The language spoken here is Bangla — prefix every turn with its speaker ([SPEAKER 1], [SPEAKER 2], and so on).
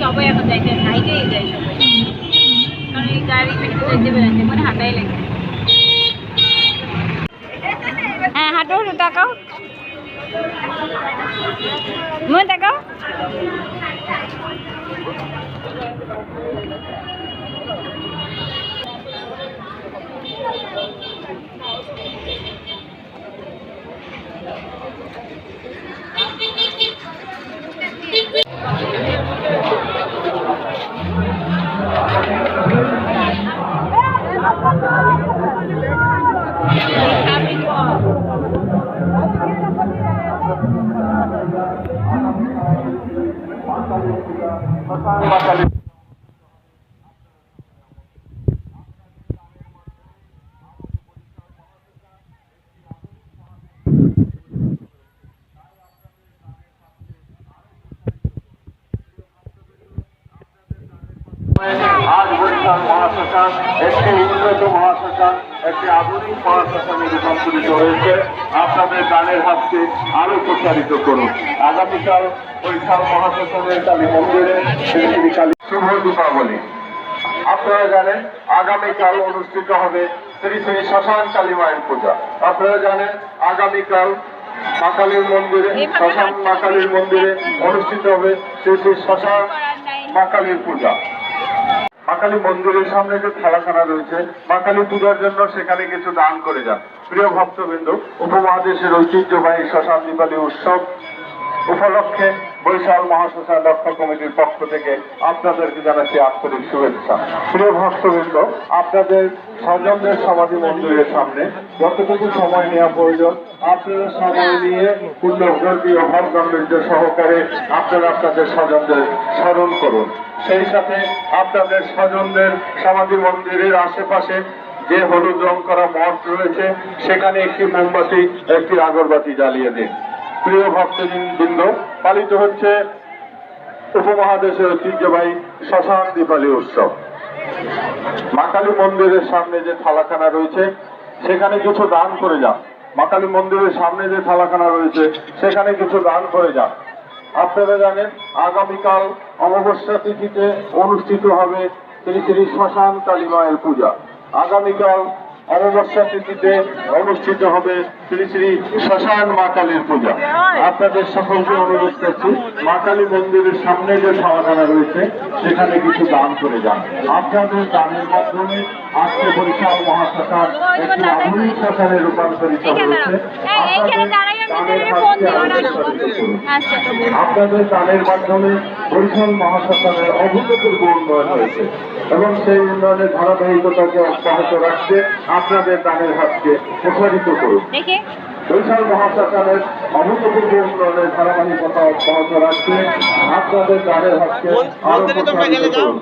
[SPEAKER 1] সবাই এখন যাইতে যায় সবাই কারণ এই গাড়ি পেটে যাইতে হাঁটো হাঁটো তাকাও। মনে তাকাও
[SPEAKER 2] আজ বরিশাল মহাশ্মশান একটি উন্নত মহাশ্মশান একটি আধুনিক মহাশ্মশানে রূপান্তরিত হয়েছে। আপনাদের গানের হাতকে আরও প্রচারিত করুন। আগামীকাল বরিশাল মহাশ্মশানের কালী মন্দিরে কালী শুভ দীপাবলি। আপনারা জানেন আগামীকাল অনুষ্ঠিত হবে শ্রী শ্রী শ্মশান কালী মায়ের পূজা। আপনারা জানেন আগামীকাল মা কালীর মন্দিরে শ্মশান মা কালীর মন্দিরে অনুষ্ঠিত হবে শ্রী শ্রী শ্মশান মা কালীর পূজা। মা কালী মন্দিরের সামনে যে খেলাখানা রয়েছে মা কালী পূজার জন্য সেখানে কিছু দান করে যান। প্রিয় ভক্তবৃন্দ, উপমহাদেশের ঐতিহ্যবাহী শ্মশান দীপালি উৎসব উপলক্ষে বৈশাল মহাশ্মশান রক্ষা কমিটির পক্ষ থেকে আপনাদেরকে জানাচ্ছি আন্তরিক শুভেচ্ছা। প্রিয় ভক্তবৃন্দ, আপনাদের স্বজনদের সমাধি মন্দিরের সামনে যতটুকু সময় নেওয়া প্রয়োজন, আপনারা সময় নিয়ে অভাব গাম্ভীর্য সহকারে আপনারা আপনাদের স্বজনদের স্মরণ করুন। সেই সাথে আপনাদের স্বজনদের সমাধি মন্দিরের আশেপাশে যে হলুদ রং করা মঠ রয়েছে, সেখানে একটি মোমবাতি, একটি আগরবাতি জ্বালিয়ে দিন। প্রিয় ভক্তবৃন্দ, পালিত হচ্ছে উপমহাদেশের ঐতিহ্যবাহী শ্মশান দীপালি উৎসব। মা কালী মন্দিরের সামনে যে থালাখানা রয়েছে, সেখানে কিছু দান করে যান। মা কালী মন্দিরের সামনে যে থালাখানা রয়েছে, সেখানে কিছু দান করে যান। আপনারা জানেন, আগামীকাল অমাবস্যা তিথিতে অনুষ্ঠিত হবে শ্রী শ্রী শ্মশান কালী মায়ের পূজা। আগামীকাল অমাবস্যা তিথিতে অনুষ্ঠিত হবে শ্রী শ্রী শ্মশান মা কালীর পূজা। আপনাদের সকলকে অনুরোধ করছি মা কালী মন্দিরের সামনে যে সমাধানা রয়েছে সেখানে কিছু দান করে যান। আপনাদের দানের মাধ্যমে আজকে বরিশাল মহাশ্মশান একটি আধুনিক শ্মশানে রূপান্তরিত হয়েছে। আপনাদের দানের
[SPEAKER 1] আচ্ছা।
[SPEAKER 2] আপনাদের দানের মাধ্যমে বরিশাল মহাশ্মশানের অভূতপূর্ব উন্নয়ন হয়েছে। এবং সেই উন্নয়নের ধারাবাহিকতাকে অব্যাহত রাখতে আপনাদের দানের হাতকে প্রসারিত করুন। বৈশাল মহাশাসনের অভূতপূর্ব উন্নয়নের ধারাবাহিকতা অব্যাহত রাখতে আপনাদের দানের হাতকে আরও প্রসারিত করুন।